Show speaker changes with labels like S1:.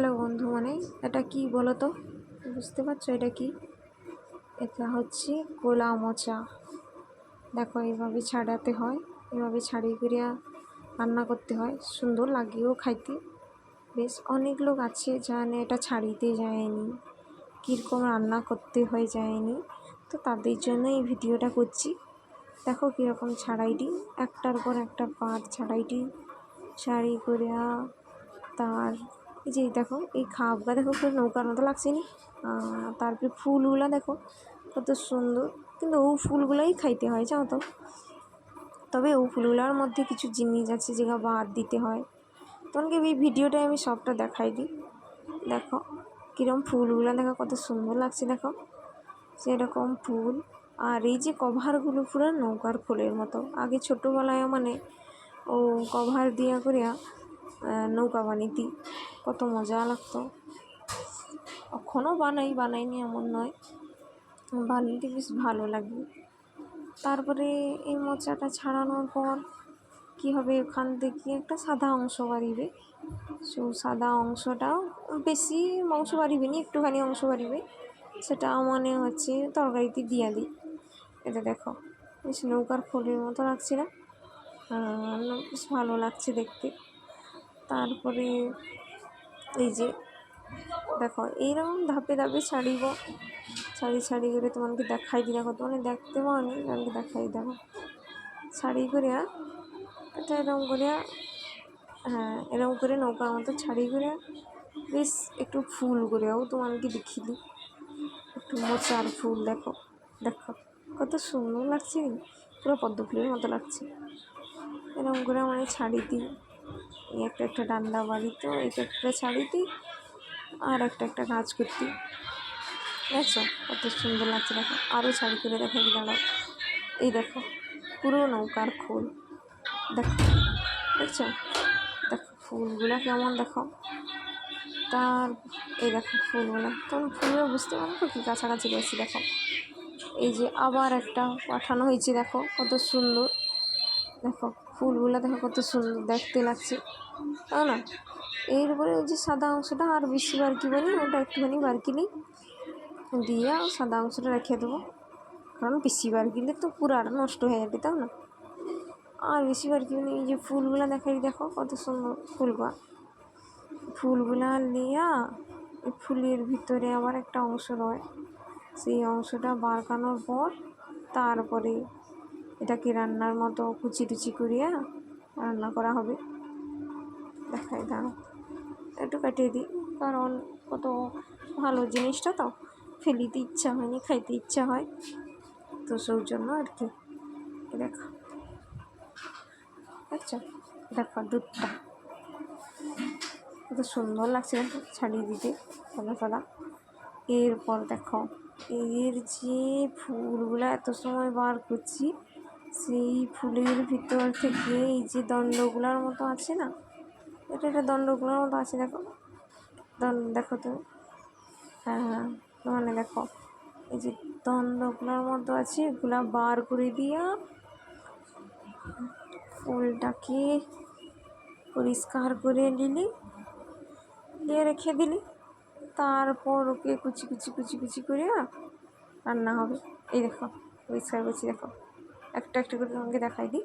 S1: Hello বন্ধু মানে এটা কি বলো তো বুঝতে পারছ এটা কি? এটা হচ্ছে গোলা মোচা। দেখো এইভাবে ছাড়াতে হয়, এভাবে ছাড়িয়ে করিয়া রান্না করতে হয়। সুন্দর লাগেও খাইতে। বেশ, অনেক লোক আছে জানে এটা ছাড়িতে যায়নি, কীরকম রান্না করতে হয় যায়নি। তো তাদের জন্য এই ভিডিওটা করছি। দেখো কীরকম ছাড়াইটি, একটার পর একটা পাট ছাড়াইটি ছাড়ি করিয়া তার এই যে দেখো, এই খাপটা দেখো পুরো নৌকার মতো লাগছে নি। তারপরে ফুলগুলা দেখো, কত সুন্দর। কিন্তু ও ফুলগুলাই খাইতে হয়, জানো তো। তবে ও ফুলগুলার মধ্যে কিছু জিনিস আছে যেগুলো বাদ দিতে হয়। তোমাকে এই ভিডিওটায় আমি সবটা দেখাই দিই। দেখো কীরকম ফুলগুলো দেখো, কত সুন্দর লাগছে দেখো। সেরকম ফুল। আর এই যে কভারগুলো পুরো নৌকার ফুলের মতো। আগে ছোটোবেলায় মানে ও কভার দিয়া করিয়া নৌকা বানাইতি। কত মজা লাগতো। এখনও বানাই, বানাইনি এমন নয়। বানাইতে বেশ ভালো লাগে। তারপরে এই মোচাটা ছাড়ানোর পর কী হবে ওখান থেকে একটা সাদা অংশ বাড়িবে। সো সাদা অংশটাও বেশি অংশ বাড়িবে নি, একটুখানি অংশ বাড়িবে। সেটা মানে হচ্ছে তরকারিতে দিয়া দিই। এটা দেখো, বেশ নৌকার ফুলের মতো লাগছে না? বেশ ভালো লাগছে দেখতে। তারপরে এই যে, দেখো, এইরকম ধাপে ধাপে ছাড়িব। ছাড়ি ছাড়ি করে তোমাকে দেখাই দি দেখো, তোমাকে দেখতে পাওনি তোমাকে দেখাই দেখো, ছাড়ি করিয়া এটা এরকম করিয়া হ্যাঁ এরকম করে নৌকার মতো ছাড়ি করে, বেশ একটু ফুল করেও তোমাকে দেখিয়ে দিই। একটু মোচার ফুল, দেখো দেখো, কত সুন্দর লাগছে। পুরো পদ্ম ফুলের মতো লাগছে। এরকম করে মানে ছাড়ি দিই। এই একটা একটা ডান্ডা বাড়িতে এটা একটা ছাড়ি দিই, আর একটা একটা কাজ করতি। দেখছ? কত সুন্দর লাগছে দেখো। আরও ছাড়ি করে দেখা দাঁড়াও। এই দেখো, পুরো নৌকার ফুল দেখো, দেখছ? দেখো ফুলগুলো কেমন দেখো। তার, এই দেখো ফুলগুলো। তখন ফুলগুলো বুঝতে পারো তো কি কাছাকাছি গেছি দেখো। এই যে আবার একটা পাঠানো হয়েছে দেখো, কত সুন্দর। দেখো ফুলগুলো দেখো কত সুন্দর, দেখতে লাগছে। তাই না? এরপরে ওই যে সাদা অংশটা আর বেশি বারকি বানি ওটা একটুখানি বারকি নিই দিয়ে সাদা অংশটা রেখে দেবো। কারণ বেশি বারকিলে তো পুরাটা নষ্ট হয়ে যাবে, তাও না? আর বেশি বারকি মানে এই যে ফুলগুলো দেখাই, দেখো কত সুন্দর ফুলগুলা। ফুলগুলা লিয়া ফুলের ভিতরে আবার একটা অংশ রয়। সেই অংশটা বারকানোর পর তারপরে এটাকে রান্নার মতো কুচি টুচি করিয়া রান্না করা হবে। দেখাই দাঁড়ো একটু কাটিয়ে দিই, কারণ কত ভালো জিনিসটা তো। ফেলিতে ইচ্ছা হয়নি, খাইতে ইচ্ছা হয়। তো সেই জন্য আর কি। দেখো। আচ্ছা দেখো দুধটা। কত সুন্দর লাগছে ছাড়িয়ে দিতে সাদা সাদা এরপর দেখো, এর যে ফুলগুলো এত সময় বার করছি সেই ফুলের ভিতর থেকে এই যে দণ্ডগুলোর মতো আছে না? এটা একটা দণ্ডগুলোর মতো আছে, দেখো। দণ্ড দেখো তো। হ্যাঁ হ্যাঁ মানে দেখো, এই যে দণ্ডগুলোর মতো আছে, এগুলা বার করে দিয়া ফুলটাকে পরিষ্কার করে নিলি, দিয়ে রেখে দিলি। তারপর ওকে কুচি কুচি কুচি কুচি করে রান্না হবে। এই দেখো, পরিষ্কার করছি, দেখো। একটা একটা করে তোমাকে দেখাই দিই।